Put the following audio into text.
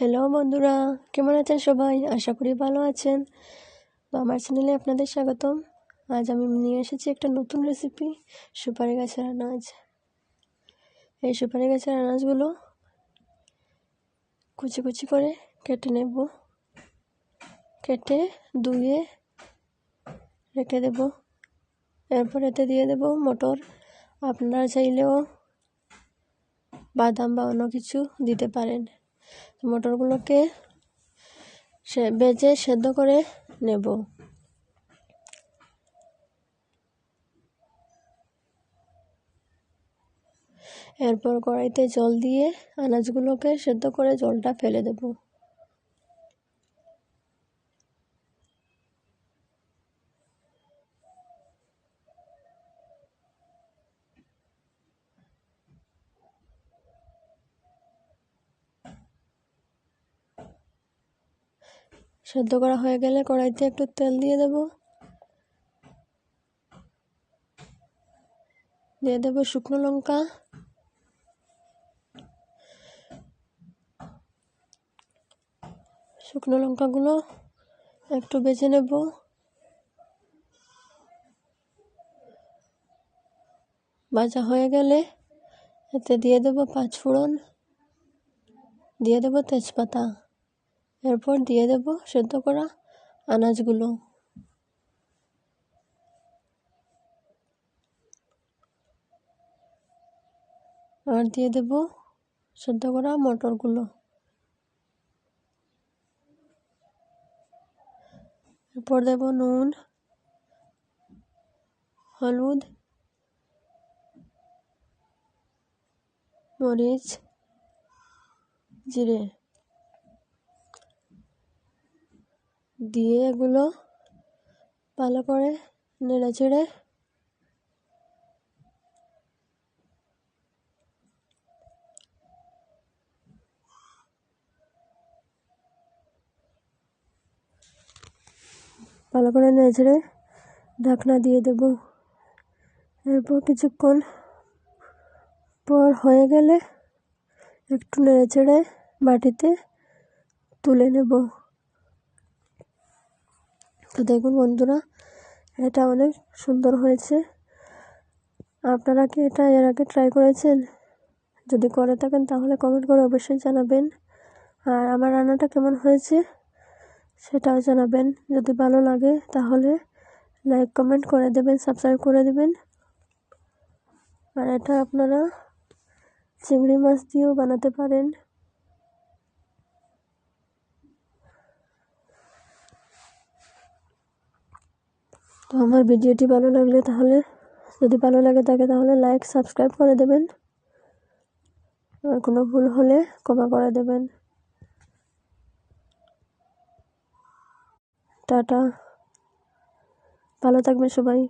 Hello বন্ধুরা। কেমন আছেন সবাই? আশা করি ভালো আছেন। তো আমার চ্যানেলে আপনাদের স্বাগতম। আজ আমি নিয়ে এসেছি একটা নতুন রেসিপি সুপারি গাছের আনাজ। এই সুপারি গাছের আনাজগুলো কুচি কুচি করে কেটে নেব। কেটে ধুয়ে রেখে দেব। এরপর এতে দিয়ে দেব মটর। আপনারা চাইলেও বাদাম বা অন্য কিছু দিতে পারেন। মটরগুলোকে সে, বেজে সেদ্ধ করে নেব। এরপর কড়াইতে জল দিয়ে আনাজগুলোকে সেদ্ধ করে জলটা ফেলে দেব। সেদ্ধ করা হয়ে গেলে কড়াইতে একটু তেল দিয়ে দেব। দিয়ে দেব শুকনো লঙ্কা। শুকনো লঙ্কাগুলো একটু বেছে নেব। ভাজা হয়ে গেলে এতে দিয়ে দেব পাঁচ ফোড়ন দিয়ে দেব তেজপাতা। এরপর দিয়ে দেব সেদ্ধ করা আনাজগুলো। আর দিয়ে দেব সেদ্ধ করা মটরগুলো। এরপর দেব নুন, হলুদ, মরিচ, জিরে। দিয়ে এগুলো ভালো করে নেড়ে চেড়ে ভালো করে নেড়ে ঢাকনা দিয়ে দেব। এরপর কিছুক্ষণ পর হয়ে গেলে একটু নেড়ে চেড়ে তুলে নেব। তো দেখুন বন্ধুরা, এটা অনেক সুন্দর হয়েছে। আপনারা কি এটা এর আগে ট্রাই করেছেন? যদি করে থাকেন তাহলে কমেন্ট করে অবশ্যই জানাবেন। আর আমার রান্নাটা কেমন হয়েছে সেটাও জানাবেন। যদি ভালো লাগে তাহলে লাইক কমেন্ট করে দেবেন সাবস্ক্রাইব করে দেবেন। আর এটা আপনারা চিংড়ি মাছ দিয়েও বানাতে পারেন। তো আমার ভিডিওটি ভালো লাগলে তাহলে, যদি ভালো লাগে থাকে তাহলে লাইক সাবস্ক্রাইব করে দেবেন। আর কোনো ভুল হলে ক্ষমা করে দেবেন। টাটা। ভালো থাকবে সবাই।